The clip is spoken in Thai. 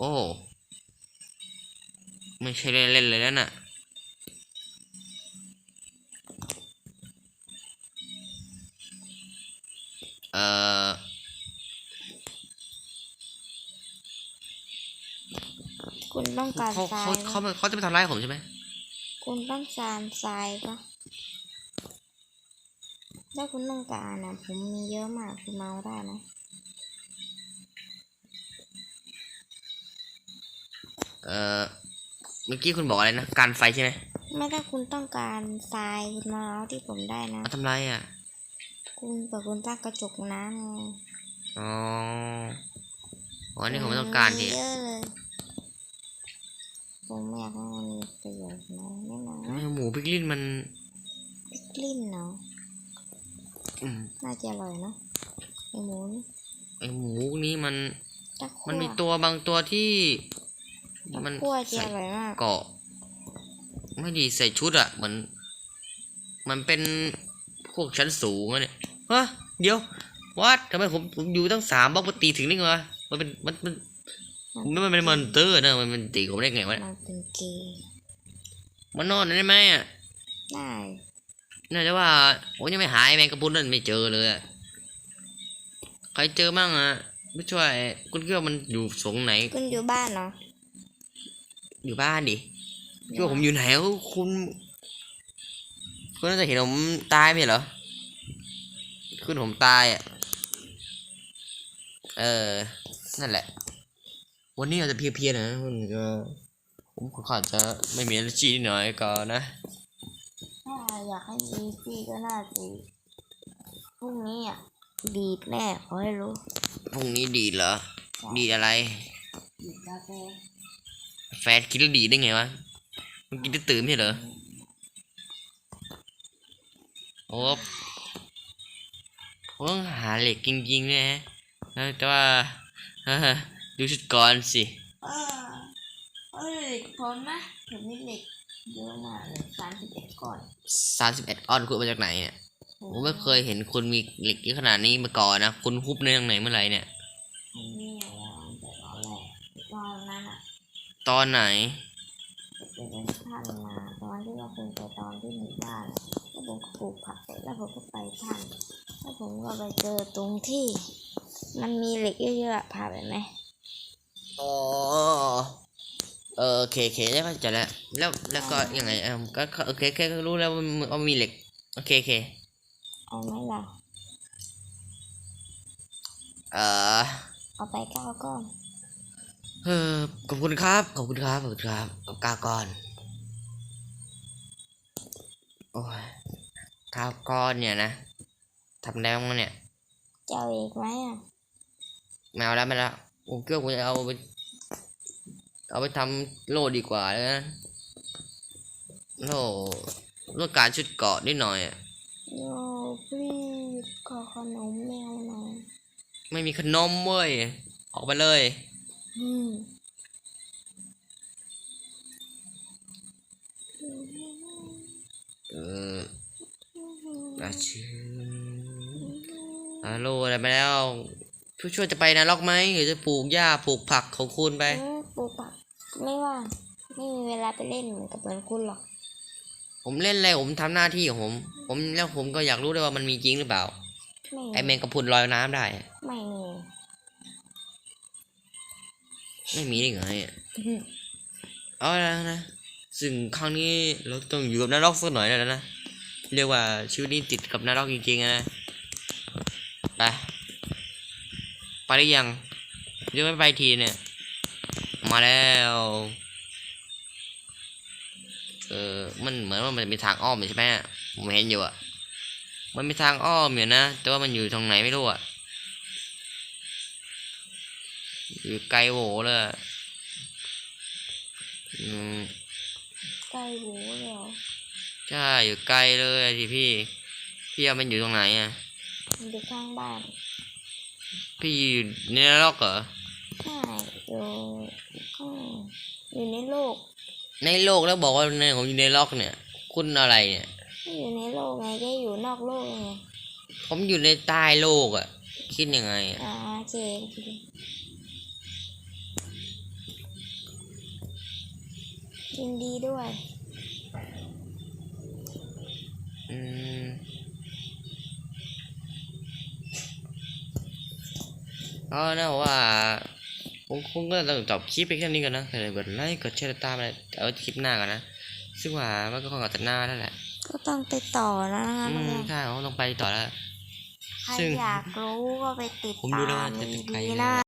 โอ้ ไม่ใช่เล่นๆเลยนะน่ะเอ่อคุณต้องการเขาทราเขายเขาปะเขาจะไปทำร้ายผมใช่ไหมคุณต้องการทรายปะถ้าคุณต้องการนะผมมีเยอะมากคุณมาเอาได้นะ เอ่อเมื่อกี้คุณบอกอะไรนะ การไฟใช่ไหมไม่ถ้าคุณต้องการทรายคุณมาเอาที่ผมได้นะ มาทำไรอะ คุณเปิดคุณตั้งกระจกน้ำไงอ๋ออ๋ออันนี้ผมไม่ต้องการดิเยอะเลยผมอยากให้มันมีประโยชน์นะไม่นะเออหมูพิกลินมันพริกลิ้นเนาะอืมน่าจะอร่อยเนาะไอหมูนี่ไอหมูนี้มัน ตะกั่วมันมีตัวบางตัวที่ตะ มันกั่วจะใส่อร่อยมากเกาะไม่ดีใส่ชุดอะเหมือนมันเป็นพวกชั้นสูงอะเนี่ยฮะเดี๋ยววัดทำไมผมผมอยู่ตั้งสามบล็อกมันตีถึงได้ไงวะมันเป็นมันมันมันมันเป็นมอนเตอร์นะมันมันตีผมได้ไงวะเนี่ยมันเป็นเกย์มันนอนได้ไหมอะได้น่าจะว่าผมยังไม่หายแมงกะพรุนนั่นไม่เจอเลยอะใครเจอมั่งอะไม่ช่วย คุณคิดว่ามันอยู่สงไหน คุณอยู่บ้านเนาะ อยู่บ้านดิคิดว่าผมอยู่ไหนคุณ คุณน่าจะเห็นผมตายไม่ใช่เหรอคุณผมตายอะ เออ นั่นแหละ วันนี้อาจจะเพลียๆหนะมันก็ผมขออาจจะไม่มี energy นิดหน่อยก็นะ ถ้าอยากให้มีพี่ก็น่าจะพรุ่งนี้อะ ดีดแน่ขอให้รู้ พรุ่งนี้ดีดเหรอ ดีดอะไร ดีดกาแฟ แฟนกินแล้วดีดได้ไงวะมันกินได้ตื่นไม่ใช่เหรอโอ้ผมต้องหาเหล็กจริงๆนะฮะเออแต่ว่าเออดูชุดก่อนสิเออเอ้ยทนนะผมมีเหล็กเยอะมากเลยสามสิบเอ็ดก้อนสามสิบเอ็ดออนคุณเอามาจากไหนเนี่ยผมไม่เคยเห็นคุณมีเหล็กเยอะขนาดนี้มาก่อนนะ คุณฮุบในทางไหนเมื่อไหร่เนี่ย ผมมีอะไรแต่ตอนแรกตอนนั้นอะ ตอนไหนเป็นท่านมาตอนที่เราคุณไปตอนที่หมู่บ้านแล้วผมก็ปลูกผักเสร็จแล้วผมก็ไปท่านแล้วผมก็ไปเจอตรงที่ มันมีเหล็กเยอะๆอะพาไปไหมอ๋อเออโอเคโอเคแล้วก็จะแล้วแล้วแล้วก็ยังไงเออก็ก็โอเคแค่ก็รู้แล้วว่ามันว่ามันมีเหล็กโอเคโอเคเอาไหมล่ะเอ่อเอาไปเก้าก้อน เออขอบคุณครับ ขอบคุณครับ ขอบคุณครับกับกาก่อนโอ้ยกาก้อนเนี่ยนะทำได้บ้างมั้งเนี่ยจะเอาอีกไหมอะไม่เอาแล้วไม่เอาแล้วผมเกือบผมจะเอาไป เอาไปทำโล่ดีกว่าแล้วนะโล่โล่การชุดเกาะนิดหน่อยอะโย่พี่ขอขนมแมวหน่อย ไม่มีขนมเว้ย ออกไปเลยอืม เอออาชื่อฮัลโหลอะไรไปแล้วผู้ช่วยจะไปนรกไหมหรือจะปลูกหญ้าปลูกผักของคุณไปเออปลูกผักไม่ว่างไม่มีเวลาไปเล่นเหมือนกับเหมือนคุณหรอก ผมเล่นอะไรผมทำหน้าที่ของผม ผมแล้วผมก็อยากรู้ด้วยว่ามันมีจริงหรือเปล่าไม่ไอแมงกะพรุนลอยน้ำได้อะไม่มี ไม่มีได้ไงอะเอาแล้วนะ ซึ่งครั้งนี้เราต้องอยู่กับนรกสักหน่อยแล้วนะ เรียกว่าชีวิตนี้ติดกับนรกจริงๆอะนะ ไป ไปหรือยังยังไม่ไปทีเนี่ย มาแล้ว เออมันเหมือนว่ามันมีทางอ้อมอยู่ใช่ไหมอะผมเห็นอยู่อะมันมีทางอ้อมอยู่นะ แต่ว่ามันอยู่ตรงไหนไม่รู้อะ อยู่ไกลโหวเลยอะอืมไก่หูเลยเหรอใช่อยู่ไกลเลยอะที่พี่พี่เอามันอยู่ตรงไหนอะมันอยู่ข้างบ้าน พี่อยู่ในนรกเหรอใช่อยู่ข้างอยู่ในโลก ในโลกแล้วบอกว่าในผมอยู่ในล็อกเนี่ย คุณอะไรเนี่ยไม่อยู่ในโลกไงแกอยู่นอกโลกไงผมอยู่ในใต้โลกอะคิดยังไงอะอ่าโอเคโอเค ยินดีด้วย อืม เอานะว่าผมคงก็ต้องจบคลิปไปแค่นี้ก่อนนะแต่กดไลค์ กดแชร์ติดตามอะไรเอาไว้คลิปหน้าก่อนนะ ซึ่งว่ามันก็คงเอาแต่หน้าแล้วแหละ ก็ต้องไปต่อแล้วนะคะอืน้องมๆใช่ผมต้องไปต่อแล้ว ใครซึ่ง อยากรู้ก็ไปติดผมตารู้แล้วมว่าจะเป็นใครดีนะๆนะ